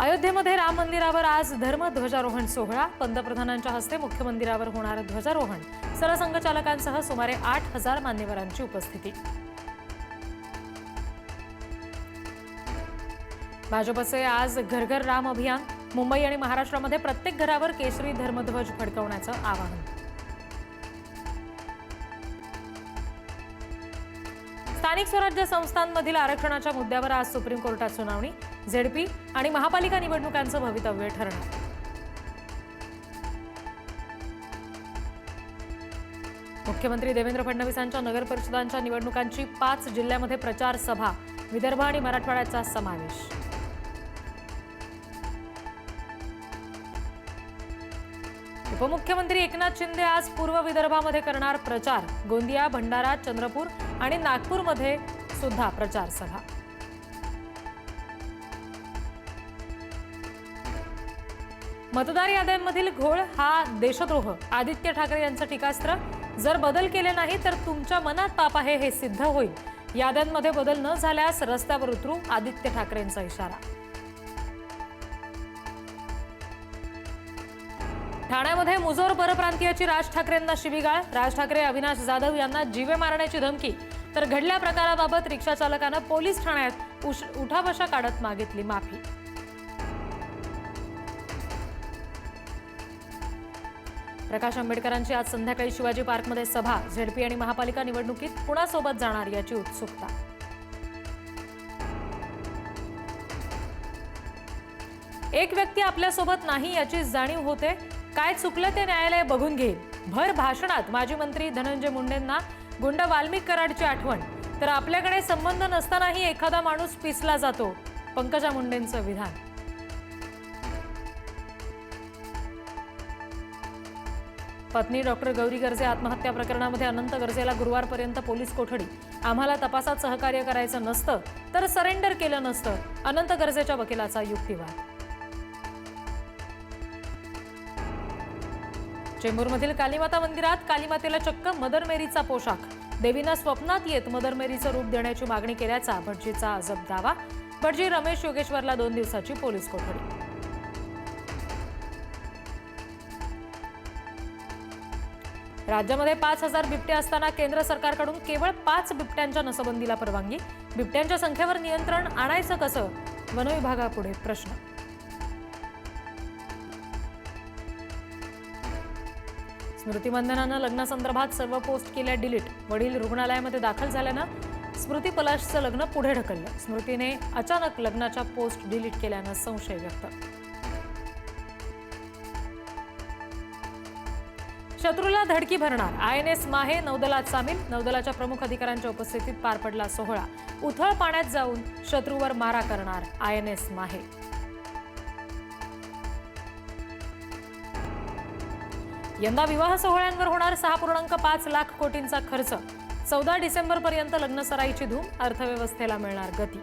अयोध्येमध्ये राम मंदिरावर आज धर्म ध्वजारोहण सोहळा. पंतप्रधानांच्या हस्ते मुख्य मंदिरावर होणार ध्वजारोहण. सरसंघचालकांसह सुमारे आठ हजार मान्यवरांची उपस्थिती. भाजपचे आज घर घर राम अभियान. मुंबई आणि महाराष्ट्रामध्ये प्रत्येक घरावर केसरी धर्मध्वज फडकवण्याचं आवाहन. स्थानिक स्वराज्य संस्थांमधील आरक्षणाच्या मुद्द्यावर आज सुप्रीम कोर्टात सुनावणी. झेडपी आणि महापालिका निवडणुकांचं भवितव्य ठरणार. मुख्यमंत्री देवेंद्र फडणवीसांच्या नगर परिषदांच्या निवडणुकांची पाच जिल्ह्यामध्ये प्रचार सभा विदर्भ आणि मराठवाड्याचा समावेश. उपमुख्यमंत्री एकनाथ शिंदे आज पूर्व विदर्भामध्ये करणार प्रचार गोंदिया भंडारा चंद्रपूर आणि नागपूरमध्ये सुद्धा प्रचार मतदार याद्यांमधील घोळ हा देशद्रोह. आदित्य ठाकरे यांचं टीकास्त्र जर बदल केले नाही तर तुमच्या मनात पाप आहे हे सिद्ध होईल. याद्यांमध्ये बदल न झाल्यास रस्त्यावर उतरू आदित्य ठाकरेंचा इशारा. ठाण्यामध्ये मुजोर परप्रांतीयाची राज ठाकरेंना शिवीगाळ. राज ठाकरे अविनाश जाधव यांना जीवे मारण्याची धमकी. तर घडल्या प्रकाराबाबत रिक्षा चालकानं पोलीस ठाण्यात उश- उठाबशा काढत मागितली माफी. प्रकाश आंबेडकरांची आज संध्याकाळी शिवाजी पार्कमध्ये सभा. झेडपी आणि महापालिका निवडणुकीत कुणासोबत जाणार याची उत्सुकता? एक व्यक्ती आपल्यासोबत नाही याची जाणीव होते. काय चुकलं ते न्यायालय बघून घेईल. भर भाषणात माजी मंत्री धनंजय मुंडेंना गुंड वाल्मिक कराडची आठवण. तर आपल्याकडे संबंध नसतानाही एखादा माणूस पिसला जातो. पंकजा मुंडेंचं विधान. पत्नी डॉक्टर गौरी गर्जे आत्महत्या प्रकरणामध्ये अनंत गर्जेला गुरुवारपर्यंत पोलीस कोठडी. आम्हाला तपासात सहकार्य करायचं नसतं तर सरेंडर केलं नसतं अनंत गर्जेच्या वकिलाचा युक्तिवाद. चेंबूरमधील कालीमाता मंदिरात कालीमातेला चक्क मदर मेरीचा पोशाख. देवीनं स्वप्नात येत मदर मेरीचं रूप देण्याची मागणी केल्याचा भटजीचा अजब दावा. भटजी रमेश योगेश्वरला दोन दिवसाची पोलीस कोठडी. राज्यामध्ये पाच हजार बिबटे असताना केंद्र सरकारकडून केवळ पाच बिबट्यांच्या नसबंदीला परवानगी. बिबट्यांच्या संख्येवर नियंत्रण आणायचं कसं? वनविभागापुढे प्रश्न. स्मृतिबंधनानं लग्नासंदर्भात सर्व पोस्ट केल्या डिलीट. वडील रुग्णालयामध्ये दाखल झाल्यानं स्मृती पलाशचं लग्न पुढे ढकललं. स्मृतीने अचानक लग्नाच्या पोस्ट डिलीट केल्यानं संशय व्यक्त. शत्रूला धडकी भरणार. आय एन एस माहे नौदलात सामील. नौदलाच्या प्रमुख अधिकाऱ्यांच्या उपस्थितीत पार पडला सोहळा. उथळ पाण्यात जाऊन शत्रूवर मारा करणार आय एन एस माहे. यंदा विवाह सोहळ्यांवर होणार सहा पूर्णांक पाच लाख कोटींचा खर्च. चौदा डिसेंबरपर्यंत लग्नसराईची धूम. अर्थव्यवस्थेला मिळणार गती.